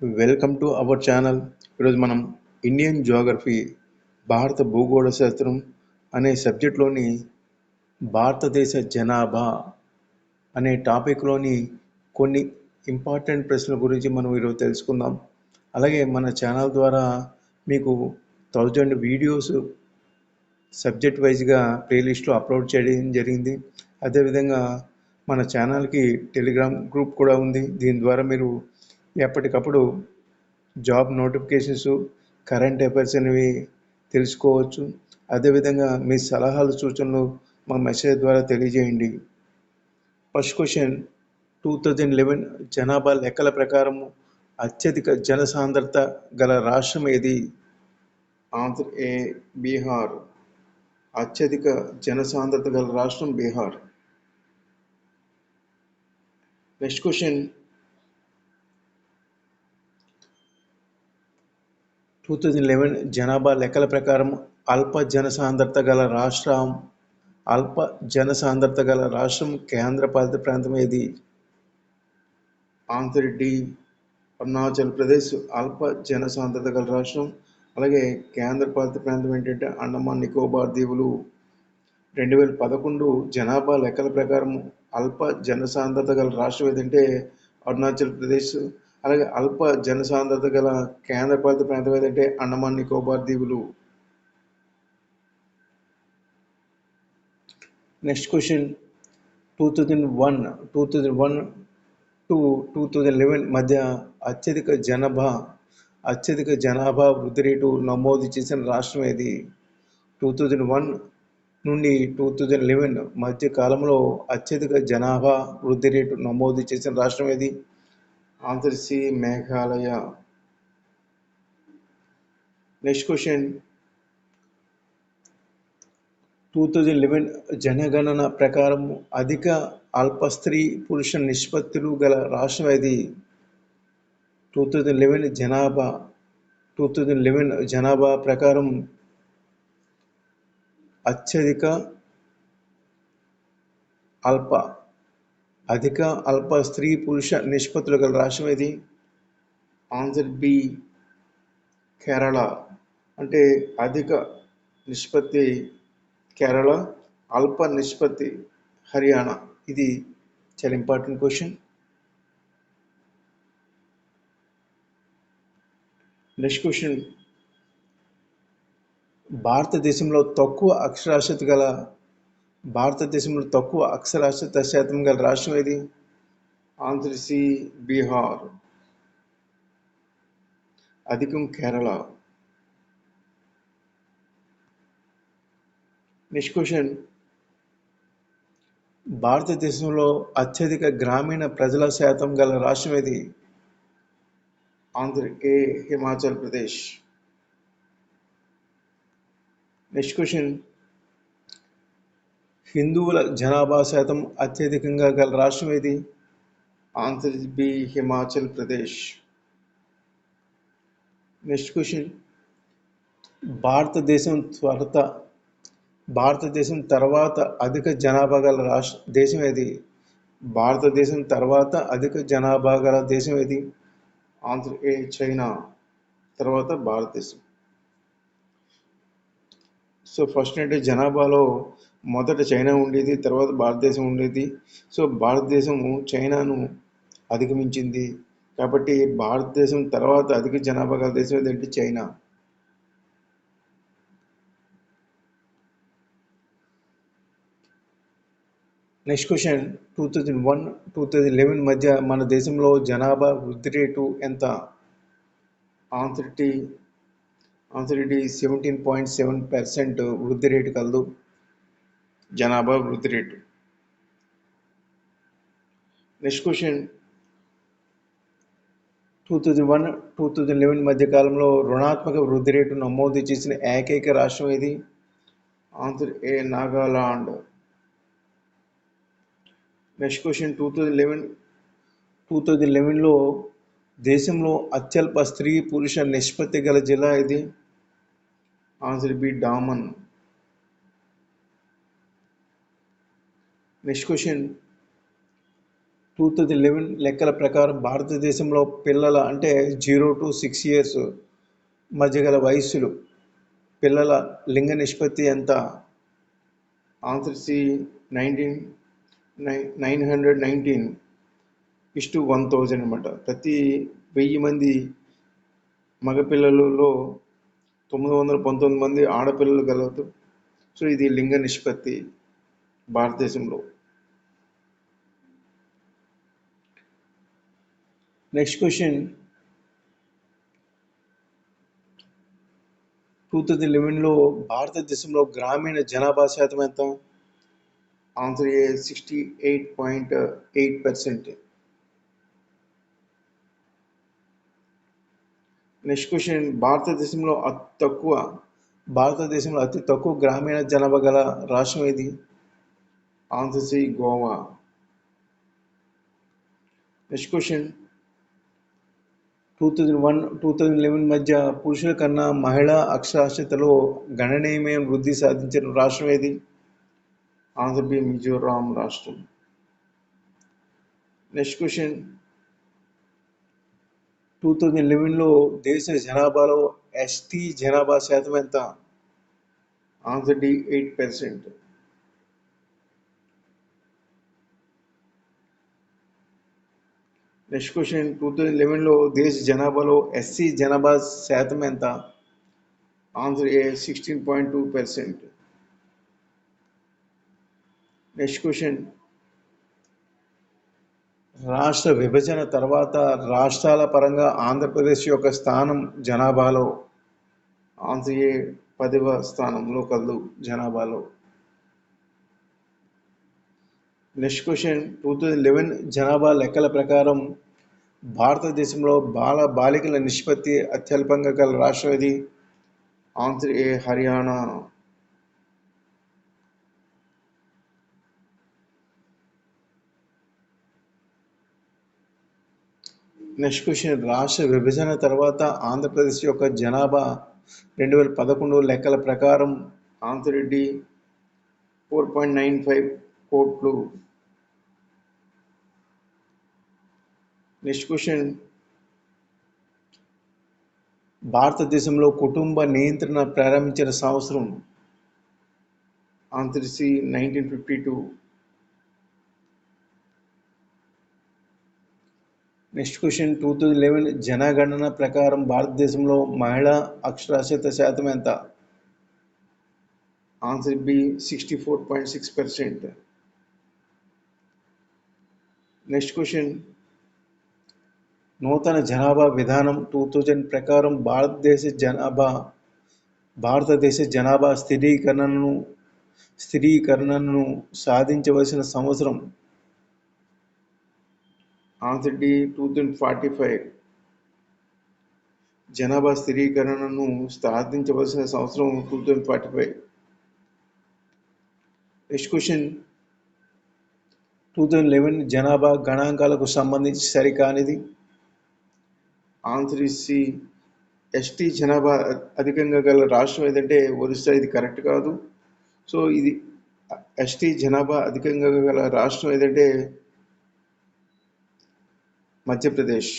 Welcome to our channel ఈరోజు మనం Indian geography భారత భూగోళ శాస్త్రం అనే సబ్జెక్ట్లోని భారతదేశ జనాభా అనే టాపిక్లోని కొన్ని ఇంపార్టెంట్ ప్రశ్నల గురించి మనం ఈరోజు తెలుసుకుందాం. అలాగే మన ఛానల్ ద్వారా మీకు థౌజండ్ వీడియోస్ సబ్జెక్ట్ వైజ్గా ప్లేలిస్ట్లో అప్లోడ్ చేయడం జరిగింది. అదేవిధంగా మన ఛానల్కి టెలిగ్రామ్ గ్రూప్ కూడా ఉంది. దీని ద్వారా మీరు ఎప్పటికప్పుడు జాబ్ నోటిఫికేషన్స్ కరెంట్ అఫైర్స్ అనేవి తెలుసుకోవచ్చు. అదేవిధంగా మీ సలహాలు సూచనలు మా మెసేజ్ ద్వారా తెలియజేయండి. First question two thousand eleven జనాభా లెక్కల ప్రకారము అత్యధిక జనసాంద్రత గల రాష్ట్రం ఏది? ఆంధ్ర ఏ బీహార్. అత్యధిక జనసాంద్రత గల రాష్ట్రం Bihar. Next question two thousand eleven జనాభా లెక్కల ప్రకారం అల్ప జనసాంద్రత గల రాష్ట్రం అల్ప జనసాంద్రత గల రాష్ట్రం కేంద్రపాలిత ప్రాంతం ఏది? ఆంధ్ర డి అరుణాచల్ ప్రదేశ్ అల్ప జనసాంద్రత గల రాష్ట్రం. అలాగే కేంద్రపాలిత ప్రాంతం ఏంటంటే అండమాన్ నికోబార్ దీవులు. రెండు వేల పదకొండు జనాభా లెక్కల ప్రకారం అల్ప జనసాంద్రత గల రాష్ట్రం ఏదంటే అరుణాచల్ ప్రదేశ్ అలాగే అల్ప జనసాంద్రత గల కేంద్రపాలిత ప్రాంతం ఏదంటే అండమాన్ నికోబార్ దీవులు. Next question two thousand one two thousand one to two thousand eleven మధ్య అత్యధిక జనాభా అత్యధిక జనాభా వృద్ధి రేటు నమోదు చేసిన రాష్ట్రం ఏది? టూ థౌజండ్ వన్ నుండి టూ థౌజండ్ లెవెన్ మధ్య కాలంలో అత్యధిక జనాభా వృద్ధి రేటు నమోదు చేసిన రాష్ట్రం ఏది? Answer Meghalaya. Next question two thousand eleven జనగణన ప్రకారం అధిక అల్ప స్త్రీ పురుష నిష్పత్తులు గల రాష్ట్రం ఇది టూ థౌజండ్ లెవెన్ జనాభా. టూ థౌజండ్ లెవెన్ జనాభా ప్రకారం అత్యధిక అల్ప అధిక అల్ప స్త్రీ పురుష నిష్పత్తులు గల రాష్ట్రం ఏది? Answer B Kerala. అంటే అధిక నిష్పత్తి కేరళ అల్ప నిష్పత్తి హర్యానా. ఇది చాలా ఇంపార్టెంట్ క్వశ్చన్. Next question. భారతదేశంలో తక్కువ అక్షరాస్యత గల భారతదేశంలో తక్కువ అక్షరాస్యత శాతం గల రాష్ట్రం ఏది? Answer C Bihar. అధికం కేరళ. Next question. భారతదేశంలో అత్యధిక గ్రామీణ ప్రజల శాతం గల రాష్ట్రం ఏది? Answer A Himachal Pradesh. Next question. హిందువుల జనాభా శాతం అత్యధికంగా గల రాష్ట్రం ఏది? Answer B Himachal Pradesh. Next question. భారతదేశం త్వరత భారతదేశం తర్వాత అధిక జనాభా గల రాష్ట్ర దేశం ఏది? భారతదేశం తర్వాత అధిక జనాభా గల దేశం ఏది? Answer A China. తర్వాత భారతదేశం. సో ఫస్ట్ అంటే జనాభాలో మొదట చైనా ఉండేది తర్వాత భారతదేశం ఉండేది. సో భారతదేశము చైనాను అధిగమించింది. కాబట్టి భారతదేశం తర్వాత అధిక జనాభా గల దేశం ఏదంటే China. Next question two thousand one two thousand eleven మధ్య మన దేశంలో జనాభా వృద్ధి రేటు ఎంత? Answer D answer D seventeen point seven percent వృద్ధి రేటు కలదు. జనాభా వృద్ధి rate. Next question two thousand one two thousand eleven మధ్య కాలంలో రుణాత్మక వృద్ధి రేటు నమోదు చేసిన ఏకైక రాష్ట్రం ఏది? Answer A Nagaland. Next question two thousand eleven two thousand లెవెన్లో దేశంలో అత్యల్ప స్త్రీ పురుష నిష్పత్తి గల జిల్లా ఇది answer B Daman next question two thousand eleven లెక్కల ప్రకారం భారతదేశంలో పిల్లల అంటే జీరో టు సిక్స్ ఇయర్స్ మధ్య గల వయస్సులు పిల్లల లింగ నిష్పత్తి ఎంత? Answer C nineteen nine nine hundred nineteen is to one thousand అనమాట ప్రతి వెయ్యి మంది మగపిల్లలలో తొమ్మిది వందల పంతొమ్మిది మంది ఆడపిల్లలు కలదు సో ఇది లింగ నిష్పత్తి భారతదేశంలో. నెక్స్ట్ క్వశ్చన్ టూ థౌజండ్ లెవెన్లో భారతదేశంలో గ్రామీణ జనాభా శాతం ఎంత? Answer A sixty eight point eight percent next question భారతదేశంలో అతి తక్కువ భారతదేశంలో అతి తక్కువ గ్రామీణ జనాభా గల రాష్ట్రం ఏది? Answer C Goa. Next question two thousand one two thousand eleven మధ్య పురుషుల కన్నా మహిళా అక్షరాస్యతలో గణనీయమైన వృద్ధి సాధించిన రాష్ట్రం ఏది? ఆంధ్రప్రదేశ్ మిజోరాం రాష్ట్రం. నెక్స్ట్ క్వశ్చన్ టూ థౌజండ్ లెవెన్లో దేశ జనాభాలో ఎస్టీ జనాభా శాతం ఎంత? Answer D eight percent next question two thousand లెవెన్లో దేశ జనాభాలో ఎస్సీ జనాభా శాతం ఎంత? Answer A sixteen point two percent next question రాష్ట్ర విభజన తర్వాత రాష్ట్రాల పరంగా ఆంధ్రప్రదేశ్ యొక్క స్థానం జనాభాలో. ఆన్సర్ ఏ పదవ స్థానంలో కలదు జనాభాలో. Next question two thousand eleven జనాభా లెక్కల ప్రకారం భారతదేశంలో బాల బాలికల నిష్పత్తి అత్యల్పంగా గల రాష్ట్రం ఇది answer A Haryana. Next question రాష్ట్ర విభజన తర్వాత ఆంధ్రప్రదేశ్ యొక్క జనాభా రెండు వేల పదకొండు లెక్కల ప్రకారం answer D four point nine five కోట్లు. నెక్స్ట్ క్వశ్చన్ భారతదేశంలో కుటుంబ నియంత్రణ ప్రారంభించిన సంవత్సరం answer nineteen fifty two next question two thousand eleven జనగణన ప్రకారం భారతదేశంలో మహిళా అక్షరాస్యత శాతం ఎంత? Answer B sixty four point six percent next question నూతన జనాభా విధానం టూ థౌజండ్ ప్రకారం భారతదేశ జనాభా భారతదేశ జనాభా స్థిరీకరణను స్థిరీకరణను సాధించవలసిన సంవత్సరం answer D two thousand forty five జనాభా స్థిరీకరణను సాధించవలసిన సంవత్సరం two thousand forty five next question. Two thousand eleven జనాభా గణాంకాలకు సంబంధించి సరికానిది. ఆన్సర్ సి ఎస్టీ జనాభా అధికంగా గల రాష్ట్రం ఏదంటే ఒరిస్సా ఇది కరెక్ట్ కాదు. సో ఇది ఎస్టీ జనాభా అధికంగా గల రాష్ట్రం ఏదంటే మధ్యప్రదేశ్.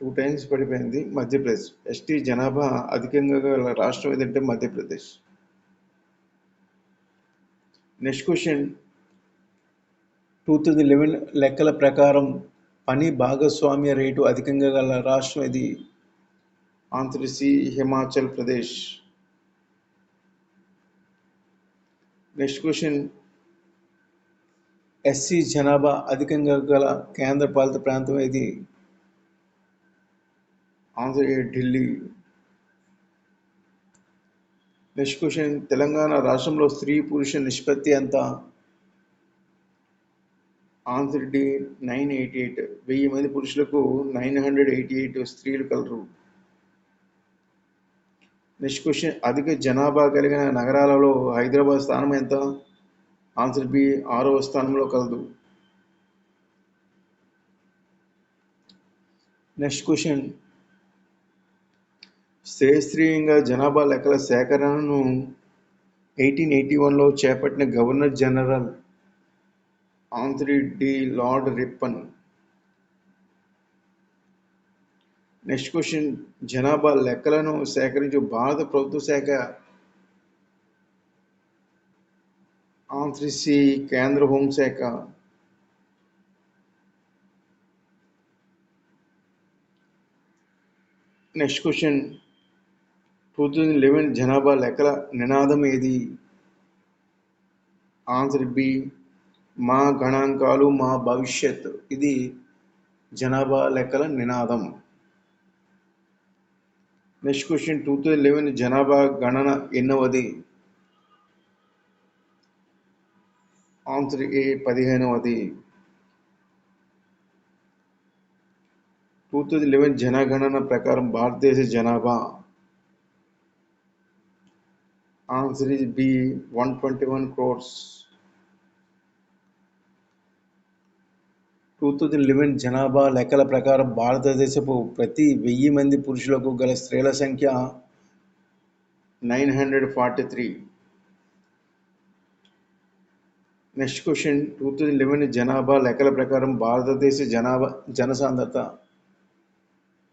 టూ టైమ్స్ పడిపోయింది. మధ్యప్రదేశ్. ఎస్టీ జనాభా అధికంగా గల రాష్ట్రం ఏదంటే Madhya Pradesh. Next question. Two thousand eleven లెక్కల ప్రకారం పని భాగస్వామ్య రేటు అధికంగా గల రాష్ట్రం ఇది. Answer C C Himachal Pradesh. Next question SC జనాభా అధికంగా గల కేంద్ర పాలిత ప్రాంతం ఇది answer Delhi. Next question Telangana రాష్ట్రంలో స్త్రీ పురుష నిష్పత్తి ఎంత? Answer D nine eighty eight. వెయ్యి మంది పురుషులకు నైన్ హండ్రెడ్ ఎయిటీ ఎయిట్ స్త్రీలు కలరు. నెక్స్ట్ క్వశ్చన్ అధిక జనాభా కలిగిన నగరాలలో హైదరాబాద్ స్థానం ఎంత? ఆన్సర్ బి ఆరవ స్థానంలో కలదు. నెక్స్ట్ క్వశ్చన్ శ్రేయస్త్రీయంగా జనాభా లెక్కల సేకరణను ఎయిటీన్ ఎయిటీ వన్లో చేపట్టిన governor general answer D lord Ripon. Next question జనాభా లెక్కలను సేకరించు భారత ప్రభుత్వ శాఖ ఆంధ్రసి కేంద్ర హోంశాఖ next question two thousand eleven జనాభా లెక్కల నినాదం ఏది? ఆన్సర్ బి మా గణాంకాలు మా భవిష్యత్. ఇది జనాభా లెక్కల నినాదం. Next question two thousand eleven జనాభా గణన ఎన్నవది? ఆన్సర్ ఏ పదిహేనవది? టూ థౌజండ్ లెవెన్ జనగణన ప్రకారం భారతదేశ జనాభా. Answer is B one twenty one crores. Two thousand eleven జనాభా లెక్కల ప్రకారం భారతదేశపు ప్రతి వెయ్యి మంది పురుషులకు గల స్త్రీల సంఖ్య nine hundred forty three. Next question two thousand eleven జనాభా లెక్కల ప్రకారం భారతదేశ జనాభా జనసాంద్రత.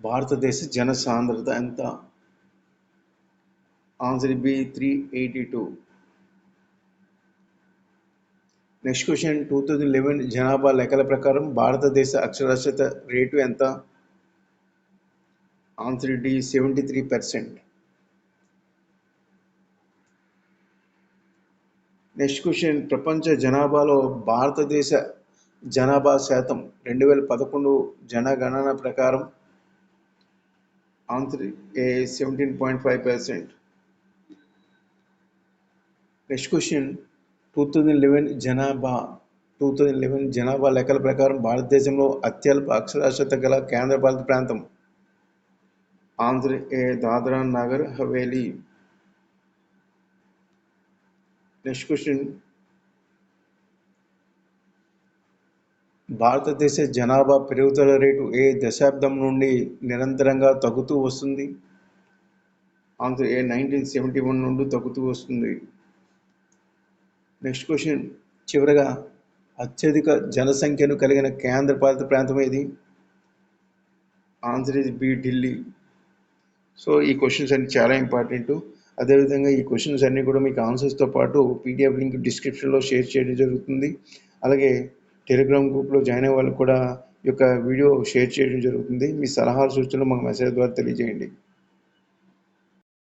భారతదేశ జనసాంద్రత ఎంత? Answer B three eighty two. Next question two thousand eleven జనాభా లెక్కల ప్రకారం భారతదేశ అక్షరాస్యత రేటు ఎంత? Answer D seventy three percent next question ప్రపంచ జనాభాలో భారతదేశ జనాభా శాతం రెండు వేల పదకొండు జనగణన ప్రకారం? Answer A seventeen point five percent next question two thousand eleven జనాభా టూ థౌజండ్ లెవెన్ జనాభా లెక్కల ప్రకారం భారతదేశంలో అత్యల్ప అక్షరాస్యత గల కేంద్రపాలిత ప్రాంతం. Answer A Dadra Nagar Haveli. Next question. భారతదేశ జనాభా పెరుగుదల రేటు ఏ దశాబ్దం నుండి నిరంతరంగా తగ్గుతూ వస్తుంది? Answer A nineteen seventy one నుండి తగ్గుతూ వస్తుంది. Next question. చివరగా అత్యధిక జనసంఖ్యను కలిగిన కేంద్రపాలిత ప్రాంతం ఏది? Answer is B Delhi. So ఈ క్వశ్చన్స్ అన్ని చాలా ఇంపార్టెంట్. అదేవిధంగా ఈ క్వశ్చన్స్ అన్నీ కూడా మీకు ఆన్సర్స్తో పాటు పీడిఎఫ్ లింక్ డిస్క్రిప్షన్లో షేర్ చేయడం జరుగుతుంది. అలాగే టెలిగ్రామ్ గ్రూప్లో జాయిన్ అయ్యే వాళ్ళకు కూడా ఈ యొక్క వీడియో షేర్ చేయడం జరుగుతుంది. మీ సలహాలు సూచనలు మాకు మెసేజ్ ద్వారా తెలియజేయండి.